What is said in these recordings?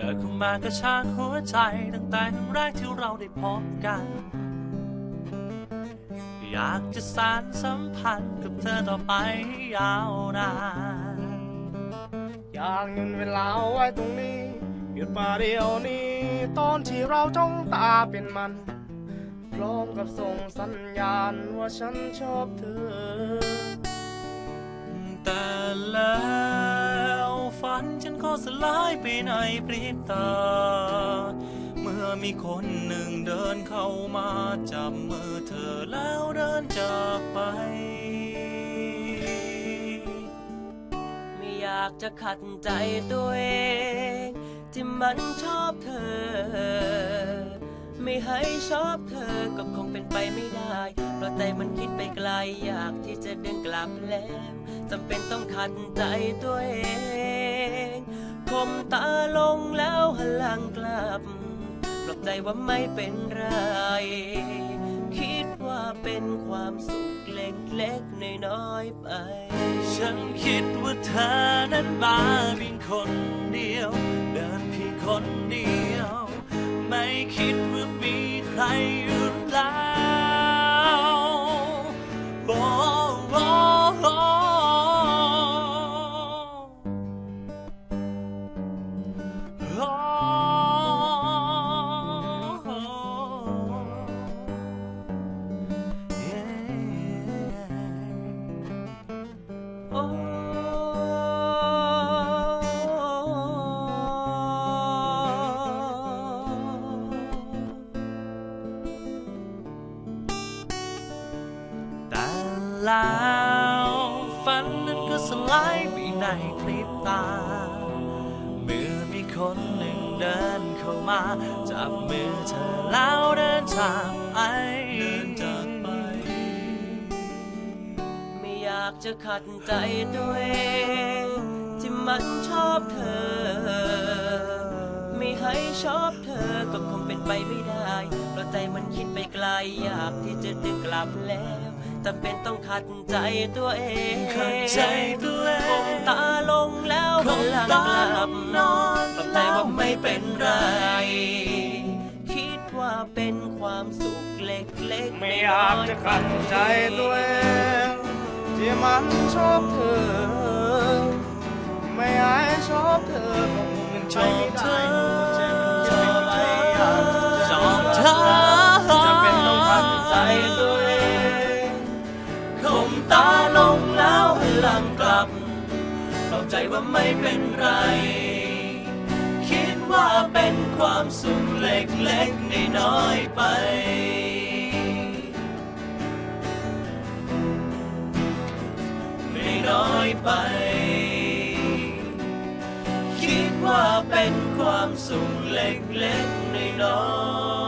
เธอเข้ามากระชากหัวใจตั้งแต่ครั้งแรกที่เราได้พบกัน อยากจะสานสัมพันธ์กับเธอต่อไปยาวนานอยากหยุดเวลาไว้ตรงนี้หยุดมาเดียวนี้ ตอนที่เราจ้องตาเป็นมัน พร้อมกับส่งสัญญาณว่าฉันชอบเธอ ฉันก็สลายไปในพริบตา เมื่อมีคนหนึ่งเดินเข้ามาจับมือเธอแล้วเดินจากไป ไม่อยากจะขัดใจตัวเองที่มันชอบเธอ ไม่ให้ชอบเธอก็คงเป็นไปไม่ได้ เพราะใจมันคิดไปไกลอยากที่จะเดินกลับแล้วจำเป็นต้องขัดใจตัวเอง คมตาลงแล้วหันหลังกลับปลอบใจว่าไม่เป็นไร คิดว่าเป็นความสุขเล็กๆน้อยๆไป ฉันคิดว่าเธอนั้นมาเพียงคนเดียว เดินเพียงคนเดียว ไม่คิดว่ามีใครอยู่แล้ว แล้วฝันนั้นก็สลายไปในพริบตา เมื่อมีคนหนึ่งเดินเข้ามา จับมือเธอแล้วเดินจากไปเดินจากไป ไม่อยากจะขัดใจตัวเองที่มันชอบเธอ ไม่ให้ชอบเธอก็คงเป็นไปไม่ได้ เพราะใจมันคิดไปไกลอยากที่จะดึงกลับแล้ว จำเป็นต้องขัดใจตัวเองขัดใจตัวเองคงตาลงแล้วหันหลังกลับนอนปลอบใจว่าไม่เป็นไร คิดว่าเป็นความสุขเล็กๆไม่อยากจะขัดใจตัวเองที่มันชอบเธอ ไม่ให้ชอบเธอก็คงเป็นไปไม่ได้ับปลอบใจว่าไม่เป็นไร คิดว่าเป็นความสุขเล็กๆน้อยๆไปไม่น้อยไป คิดว่าเป็นความสุขเล็กๆน้อย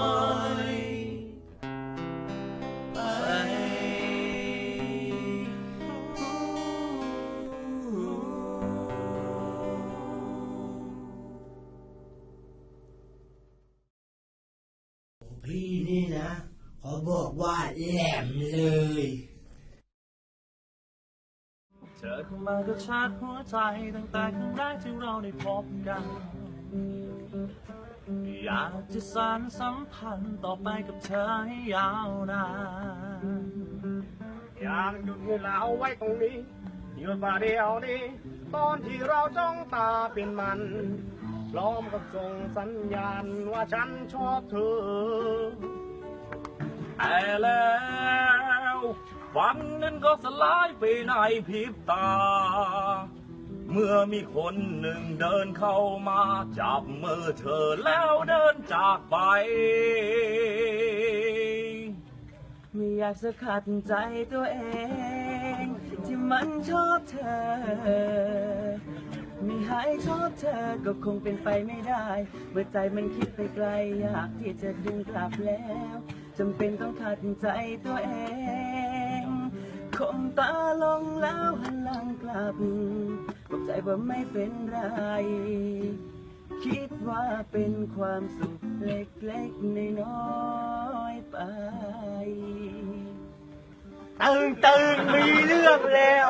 ขอบอกว่าแหลมเลย เธอเข้ามากระชากหัวใจตั้งแต่ครั้งแรกที่เราได้พบกัน อยากจะสานสัมพันธ์ต่อไปกับเธอให้ยาวนานอยากหยุดเวลาเอาไว้ตรงนี้หยุดมาเดียวนี้ ตอนที่เราจ้องตาเป็นมันพร้อมกับส่งสัญญาณว่าฉันชอบเธอ แต่แล้วฝันนั้นก็สลายไปในพริบตา เมื่อมีคนหนึ่งเดินเข้ามา จับมือเธอแล้วเดินจากไป ไม่อยากจะขัดใจตัวเอง ที่มันชอบเธอ ไม่ให้ชอบเธอก็คงเป็นไปไม่ได้ เมื่อใจมันคิดไปไกลอยากที่จะดึงกลับแล้ว จำเป็นต้องขัดใจตัวเองคมตาลงแล้วหันหลังกลับบอกใจว่าไม่เป็นไร คิดว่าเป็นความสุขเล็กๆน้อยไป ตึงตึงมีเรื่องแล้ว